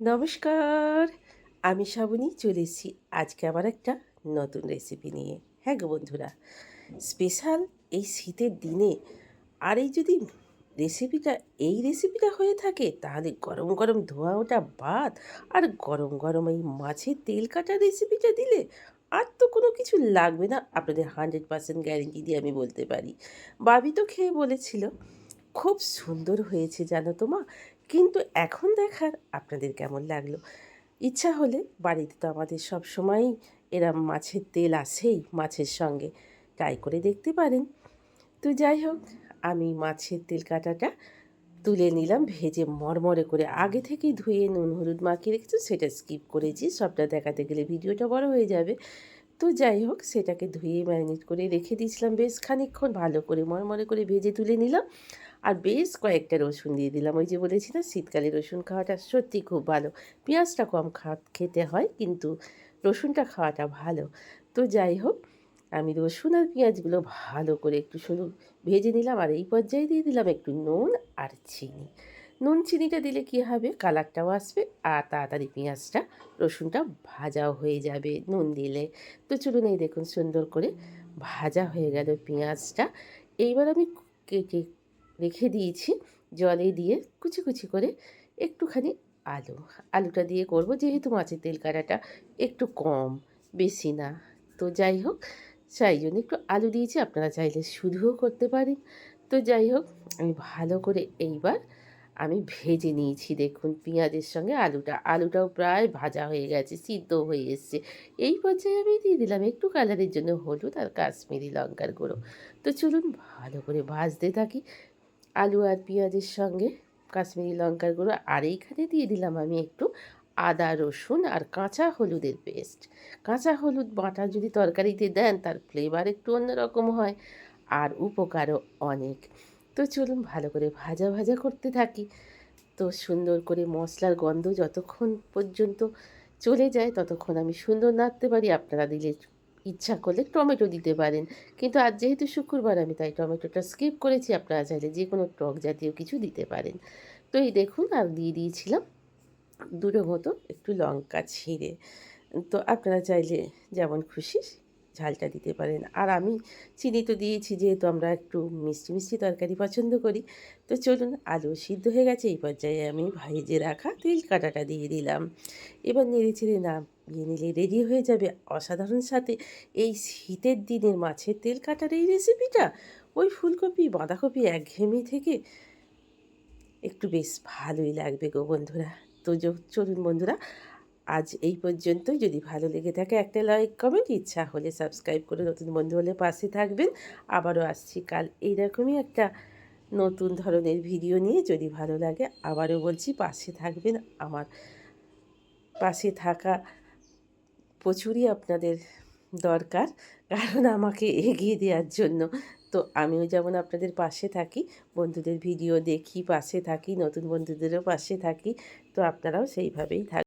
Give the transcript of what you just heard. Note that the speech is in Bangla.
নমস্কার, আমি শ্রাবণী চলে এসেছি আজকে আবার একটা নতুন রেসিপি নিয়ে। হ্যাঁ গো বন্ধুরা স্পেশাল এই শীতের দিনে আর এই যদি রেসিপিটা এই রেসিপিটা হয়ে থাকে, তাহলে গরম গরম ধোয়া ওটা ভাত আর গরম গরম এই মাছের তেল কাটা রেসিপিটা দিলে আর তো কোনো কিছু লাগবে না। আপনাদের হান্ড্রেড পার্সেন্ট গ্যারেন্টি দিয়ে আমি বলতে পারি। বাবি তো খেয়ে বলেছিল। খুব সুন্দর হয়েছে জানো তো মা? কিন্তু এখন দেখার আপনাদের কেমন লাগল? ইচ্ছা হলে বাড়িতে তো আমাদের সব সময়ই এরম মাছের তেল আসেই মাছের সঙ্গে। ট্রাই করে দেখতে পারেন। তো যাই হোক, আমি মাছের তেল কাটাটা তুলে নিলাম, ভেজে মরমরে করে আগে থেকেই ধুয়ে নুন, হলুদ মাখিয়ে রেখেছি, সেটা স্কিপ করেছি। সবটা দেখাতে গেলে ভিডিওটা বড় হয়ে যাবে। তো যাই হোক, সেটাকে ধুয়ে ম্যারিনেট করে রেখে দিয়েছিলাম বেশ খানিকক্ষণ, ভালো করে মরমরে করে ভেজে তুলে নিলাম। আর বেশ কয়েকটা রসুন দিয়ে দিলাম। ওই যে বলেছি না শীতকালে রসুন খাওয়াটা সত্যি খুব ভালো। পেঁয়াজটা কম খা, খেতে হয়, কিন্তু রসুনটা খাওয়াটা ভালো। তো যাই হোক, আমি রসুন আর পেঁয়াজগুলো ভালো করে একটু শুধু ভেজে নিলাম, আর এই পর্যায়ে দিয়ে দিলাম একটু নুন আর চিনি। নুন চিনিটা দিলে কী হবে? কালারটাও আসবে আর তাড়াতাড়ি পেঁয়াজটা, রসুনটা ভাজাও হয়ে যাবে নুন দিলে। তো চলুন এই দেখুন সুন্দর করে ভাজা হয়ে গেল পেঁয়াজটা। এইবার আমি কেটে রেখে দিয়েছি জলে দিয়ে কুচি কুচি করে একটুখানি আলু। আলুটা দিয়ে করব যেহেতু মাছের তেল কাটাটা একটু কম, বেশি না। তো যাই হোক, সেই জন্য একটু আলু দিয়েছি, আপনারা চাইলে শুধুও করতে পারেন। তো যাই হোক, আমি ভালো করে এইবার আমি ভেজে নিয়েছি দেখুন পেঁয়াজের সঙ্গে আলুটা। আলুটাও প্রায় ভাজা হয়ে গেছে সিদ্ধ হয়ে এসছে। এই পর্যায়ে আমি দিয়ে দিলাম একটু কালারের জন্য হলুদ আর কাশ্মীরি লঙ্কার গুঁড়ো। তো চলুন ভালো করে ভাজতে থাকি আলু আর পেঁয়াজের সঙ্গে কাশ্মীরি লঙ্কার গুঁড়ো। আর এইখানে দিয়ে দিলাম আমি একটু আদা, রসুন আর কাঁচা হলুদের পেস্ট। কাঁচা হলুদ বাটা যদি তরকারিতে দেন তার ফ্লেভার একটু অন্যরকম হয়। আর উপকারও অনেক। তো চলুন ভালো করে ভাজা ভাজা করতে থাকি। তো সুন্দর করে মশলার গন্ধ যতক্ষণ পর্যন্ত চলে যায়, ততক্ষণ আমি সুন্দর নাড়তে পারি। আপনারা দিলে ইচ্ছা করলে টমেটো দিতে পারেন। কিন্তু আজ যেহেতু শুক্রবার, আমি তাই টমেটোটা স্কিপ করেছি। আপনারা চাইলে যে কোনো টক জাতীয় কিছু দিতে পারেন। তো এই দেখুন, আর দিয়ে দিয়েছিলাম দুটো মতো একটু লঙ্কা ছিঁড়ে। তো আপনারা চাইলে যেমন খুশি ঝালটা দিতে পারেন। আর আমি চিনি তো দিয়েছি, যেহেতু আমরা একটু মিষ্টি মিষ্টি তরকারি পছন্দ করি। তো চলুন, আলু সিদ্ধ হয়ে গেছে। এই পর্যায়ে আমি ভেজে রাখা তেল কাটাটা দিয়ে দিলাম। এবার নেড়ে চেড়ে না নিয়ে নিলে রেডি হয়ে যাবে অসাধারণ সাথে এই শীতের দিনের মাছের তেল কাটার এই রেসিপিটা। ওই ফুলকপি, বাঁধাকপি একঘেয়েমি থেকে একটু বেশ ভালোই লাগবে গো বন্ধুরা। তো চলুন বন্ধুরা আজ এই পর্যন্তই। যদি ভালো লেগে থাকে একটা লাইক, কমেন্ট, ইচ্ছা হলে সাবস্ক্রাইব করে নতুন বন্ধু হলে পাশে থাকবেন। আবারও আসছি কাল এইরকমই একটা নতুন ধরনের ভিডিও নিয়ে। যদি ভালো লাগে আবারও বলছি পাশে থাকবেন। আমার পাশে থাকা প্রচুরই আপনাদের দরকার, কারণ আমাকে এগিয়ে দেওয়ার জন্য। তো আমিও যেমন আপনাদের পাশে থাকি, বন্ধুদের ভিডিও দেখি, পাশে থাকি, নতুন বন্ধুদেরও পাশে থাকি, তো আপনারাও সেইভাবেই থাক